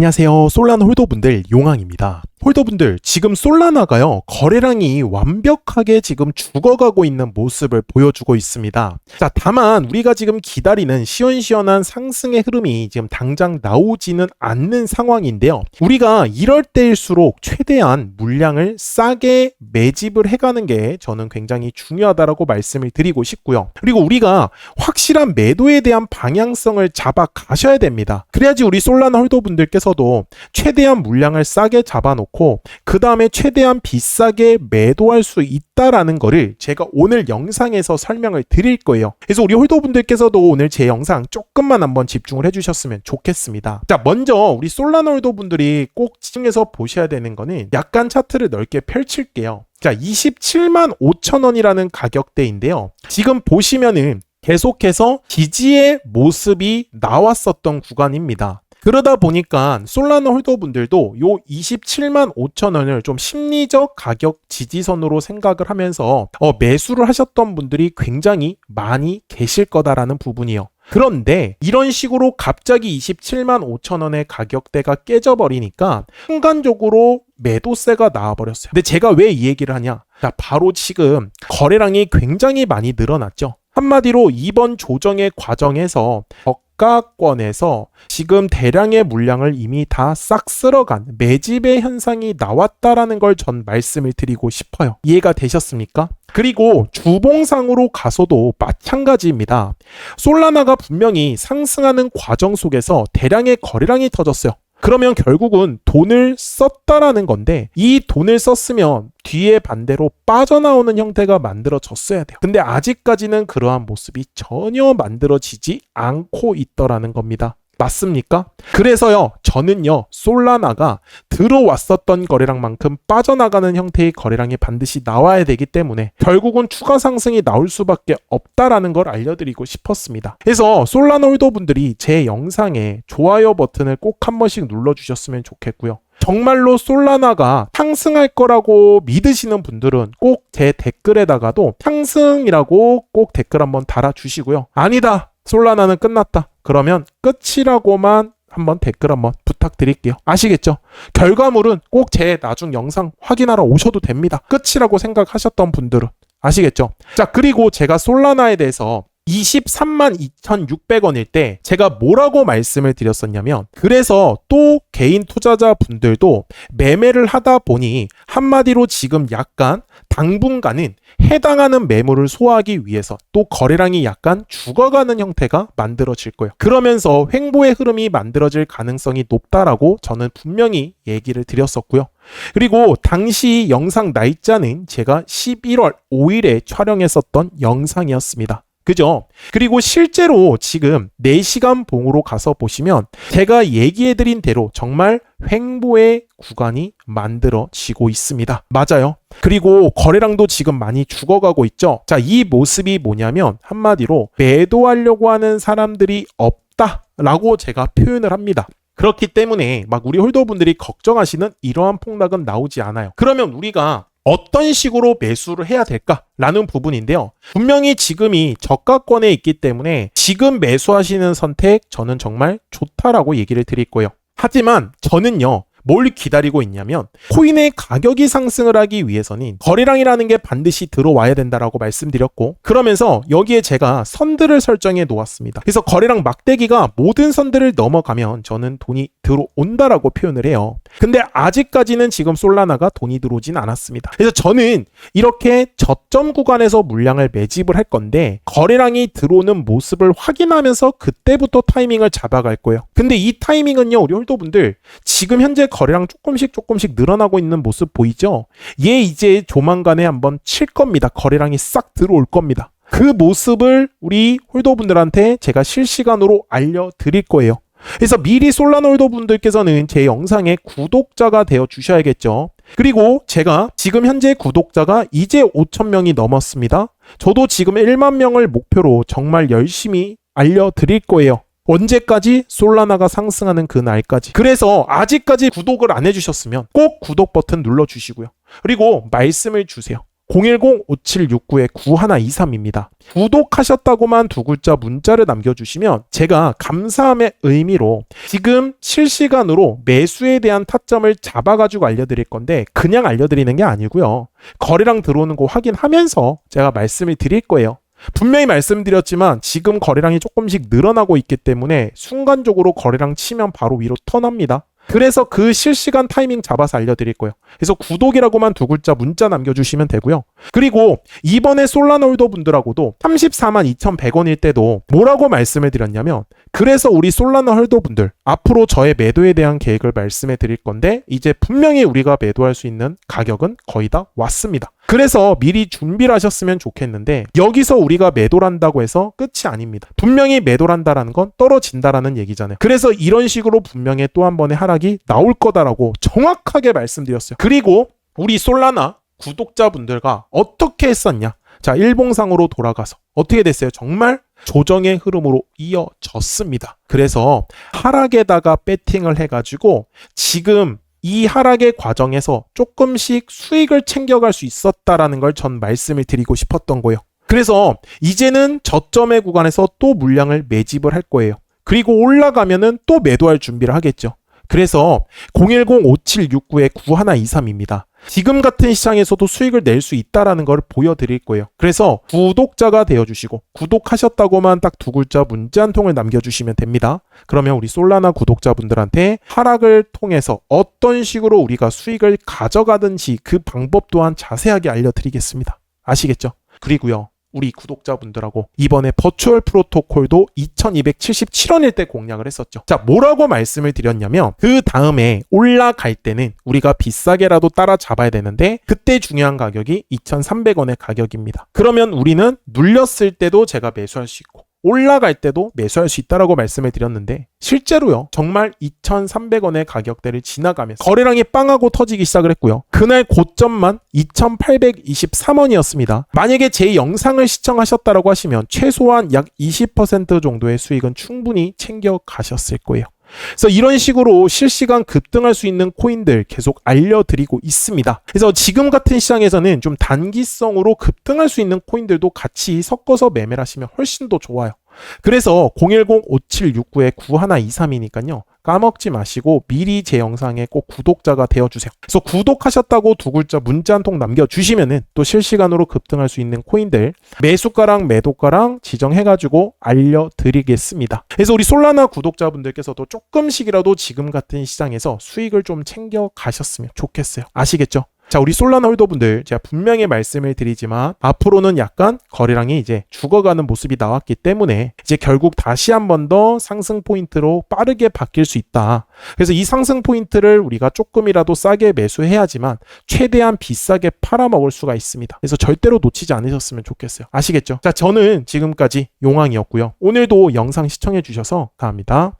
안녕하세요. 솔라나 홀더분들 용왕입니다. 홀더분들 지금 솔라나가요 거래량이 완벽하게 지금 죽어가고 있는 모습을 보여주고 있습니다. 자 다만 우리가 지금 기다리는 시원시원한 상승의 흐름이 지금 당장 나오지는 않는 상황인데요. 우리가 이럴 때일수록 최대한 물량을 싸게 매집을 해가는 게 저는 굉장히 중요하다라고 말씀을 드리고 싶고요. 그리고 우리가 확실한 매도에 대한 방향성을 잡아 가셔야 됩니다. 그래야지 우리 솔라나 홀더분들께서도 최대한 물량을 싸게 잡아놓고 놓고 그 다음에 최대한 비싸게 매도할 수 있다라는 거를 제가 오늘 영상에서 설명을 드릴 거예요. 그래서 우리 홀더분들께서도 오늘 제 영상 조금만 한번 집중을 해주셨으면 좋겠습니다. 자, 먼저 우리 솔라나 홀더분들이 꼭 집중해서 보셔야 되는 거는 약간 차트를 넓게 펼칠게요. 자, 27만 5천 원이라는 가격대인데요. 지금 보시면은 계속해서 지지의 모습이 나왔었던 구간입니다. 그러다 보니까 솔라나 홀더분들도 요 27만 5천 원을 좀 심리적 가격 지지선으로 생각을 하면서 어, 매수를 하셨던 분들이 굉장히 많이 계실 거다라는 부분이요. 그런데 이런 식으로 갑자기 27만 5천 원의 가격대가 깨져버리니까 순간적으로 매도세가 나와버렸어요. 근데 제가 왜 이 얘기를 하냐? 자, 바로 지금 거래량이 굉장히 많이 늘어났죠. 한마디로 이번 조정의 과정에서 저가권에서 지금 대량의 물량을 이미 다 싹 쓸어간 매집의 현상이 나왔다라는 걸 전 말씀을 드리고 싶어요. 이해가 되셨습니까? 그리고 주봉상으로 가서도 마찬가지입니다. 솔라나가 분명히 상승하는 과정 속에서 대량의 거래량이 터졌어요. 그러면 결국은 돈을 썼다라는 건데 이 돈을 썼으면 뒤에 반대로 빠져나오는 형태가 만들어졌어야 돼요. 근데 아직까지는 그러한 모습이 전혀 만들어지지 않고 있더라는 겁니다. 맞습니까? 그래서요, 저는요, 솔라나가 들어왔었던 거래량만큼 빠져나가는 형태의 거래량이 반드시 나와야 되기 때문에 결국은 추가 상승이 나올 수밖에 없다라는 걸 알려드리고 싶었습니다. 그래서 솔라나 홀더 분들이 제 영상에 좋아요 버튼을 꼭 한 번씩 눌러주셨으면 좋겠고요. 정말로 솔라나가 상승할 거라고 믿으시는 분들은 꼭 제 댓글에다가도 상승이라고 꼭 댓글 한번 달아주시고요. 아니다. 솔라나는 끝났다. 그러면 끝이라고만 한번 댓글 한번 부탁드릴게요. 아시겠죠? 결과물은 꼭 제 나중 영상 확인하러 오셔도 됩니다. 끝이라고 생각하셨던 분들은. 아시겠죠? 자, 그리고 제가 솔라나에 대해서 23만 2,600원일 때 제가 뭐라고 말씀을 드렸었냐면 그래서 또 개인 투자자 분들도 매매를 하다 보니 한마디로 지금 약간 당분간은 해당하는 매물을 소화하기 위해서 또 거래량이 약간 죽어가는 형태가 만들어질 거예요. 그러면서 횡보의 흐름이 만들어질 가능성이 높다라고 저는 분명히 얘기를 드렸었고요. 그리고 당시 영상 날짜는 제가 11월 5일에 촬영했었던 영상이었습니다. 그죠? 그리고 실제로 지금 4시간 봉으로 가서 보시면 제가 얘기해드린 대로 정말 횡보의 구간이 만들어지고 있습니다. 맞아요. 그리고 거래량도 지금 많이 죽어가고 있죠. 자, 이 모습이 뭐냐면 한마디로 매도하려고 하는 사람들이 없다 라고 제가 표현을 합니다. 그렇기 때문에 막 우리 홀더분들이 걱정하시는 이러한 폭락은 나오지 않아요. 그러면 우리가 어떤 식으로 매수를 해야 될까라는 부분인데요. 분명히 지금이 저가권에 있기 때문에 지금 매수하시는 선택 저는 정말 좋다라고 얘기를 드릴 거예요. 하지만 저는요. 뭘 기다리고 있냐면 코인의 가격이 상승을 하기 위해서는 거래량이라는 게 반드시 들어와야 된다라고 말씀드렸고 그러면서 여기에 제가 선들을 설정해 놓았습니다. 그래서 거래량 막대기가 모든 선들을 넘어가면 저는 돈이 들어온다라고 표현을 해요. 근데 아직까지는 지금 솔라나가 돈이 들어오진 않았습니다. 그래서 저는 이렇게 저점 구간에서 물량을 매집을 할 건데 거래량이 들어오는 모습을 확인하면서 그때부터 타이밍을 잡아갈 거예요. 근데 이 타이밍은요 우리 홀더분들 지금 현재 거 래량 조금씩 조금씩 늘어나고 있는 모습 보이죠? 얘 이제 조만간에 한번 칠 겁니다. 거래량이 싹 들어올 겁니다. 그 모습을 우리 홀더분들한테 제가 실시간으로 알려드릴 거예요. 그래서 미리 솔라놀더 분들께서는 제 영상의 구독자가 되어 주셔야겠죠. 그리고 제가 지금 현재 구독자가 이제 5천명이 넘었습니다. 저도 지금 1만 명을 목표로 정말 열심히 알려드릴 거예요. 언제까지 솔라나가 상승하는 그 날까지. 그래서 아직까지 구독을 안 해주셨으면 꼭 구독 버튼 눌러주시고요. 그리고 말씀을 주세요. 010-5769-9123입니다. 구독하셨다고만 두 글자 문자를 남겨주시면 제가 감사함의 의미로 지금 실시간으로 매수에 대한 타점을 잡아가지고 알려드릴 건데 그냥 알려드리는 게 아니고요. 거래량 들어오는 거 확인하면서 제가 말씀을 드릴 거예요. 분명히 말씀드렸지만 지금 거래량이 조금씩 늘어나고 있기 때문에 순간적으로 거래량 치면 바로 위로 턴합니다. 그래서 그 실시간 타이밍 잡아서 알려드릴 거예요. 그래서 구독이라고만 두 글자 문자 남겨주시면 되고요. 그리고 이번에 솔라나 홀더 분들하고도 34만 2,100원일 때도 뭐라고 말씀을 드렸냐면 그래서 우리 솔라나 홀더 분들 앞으로 저의 매도에 대한 계획을 말씀해 드릴 건데 이제 분명히 우리가 매도할 수 있는 가격은 거의 다 왔습니다. 그래서 미리 준비를 하셨으면 좋겠는데 여기서 우리가 매도를 한다고 해서 끝이 아닙니다. 분명히 매도를 한다라는 건 떨어진다라는 얘기잖아요. 그래서 이런 식으로 분명히 또 한 번의 하락이 나올 거다라고 정확하게 말씀드렸어요. 그리고 우리 솔라나 구독자분들과 어떻게 했었냐? 자, 일봉상으로 돌아가서 어떻게 됐어요? 정말 조정의 흐름으로 이어졌습니다. 그래서 하락에다가 배팅을 해가지고 지금 이 하락의 과정에서 조금씩 수익을 챙겨갈 수 있었다라는 걸 전 말씀을 드리고 싶었던 거예요. 그래서 이제는 저점의 구간에서 또 물량을 매집을 할 거예요. 그리고 올라가면은 또 매도할 준비를 하겠죠. 그래서 010-5769-9123입니다. 지금 같은 시장에서도 수익을 낼 수 있다라는 걸 보여드릴 거예요. 그래서 구독자가 되어주시고 구독하셨다고만 딱 두 글자 문자 한 통을 남겨주시면 됩니다. 그러면 우리 솔라나 구독자분들한테 하락을 통해서 어떤 식으로 우리가 수익을 가져가든지 그 방법 또한 자세하게 알려드리겠습니다. 아시겠죠? 그리고요. 우리 구독자분들하고 이번에 버추얼 프로토콜도 2277원일 때 공략을 했었죠. 자, 뭐라고 말씀을 드렸냐면 그 다음에 올라갈 때는 우리가 비싸게라도 따라잡아야 되는데 그때 중요한 가격이 2,300원의 가격입니다. 그러면 우리는 눌렸을 때도 제가 매수할 수 있고 올라갈 때도 매수할 수 있다라고 말씀을 드렸는데 실제로요 정말 2,300원의 가격대를 지나가면서 거래량이 빵하고 터지기 시작을 했고요. 그날 고점만 2,823원이었습니다. 만약에 제 영상을 시청하셨다라고 하시면 최소한 약 20% 정도의 수익은 충분히 챙겨 가셨을 거예요 그래서 이런 식으로 실시간 급등할 수 있는 코인들 계속 알려드리고 있습니다. 그래서 지금 같은 시장에서는 좀 단기성으로 급등할 수 있는 코인들도 같이 섞어서 매매를 하시면 훨씬 더 좋아요. 그래서 010-5769-9123이니까요. 까먹지 마시고 미리 제 영상에 꼭 구독자가 되어주세요. 그래서 구독하셨다고 두 글자 문자 한 통 남겨주시면은 또 실시간으로 급등할 수 있는 코인들 매수가랑 매도가랑 지정해가지고 알려드리겠습니다. 그래서 우리 솔라나 구독자분들께서도 조금씩이라도 지금 같은 시장에서 수익을 좀 챙겨 가셨으면 좋겠어요. 아시겠죠? 자, 우리 솔라나 홀더분들 제가 분명히 말씀을 드리지만 앞으로는 약간 거래량이 이제 죽어가는 모습이 나왔기 때문에 이제 결국 다시 한 번 더 상승 포인트로 빠르게 바뀔 수 있다. 그래서 이 상승 포인트를 우리가 조금이라도 싸게 매수해야지만 최대한 비싸게 팔아먹을 수가 있습니다. 그래서 절대로 놓치지 않으셨으면 좋겠어요. 아시겠죠? 자, 저는 지금까지 용왕이었고요. 오늘도 영상 시청해 주셔서 감사합니다.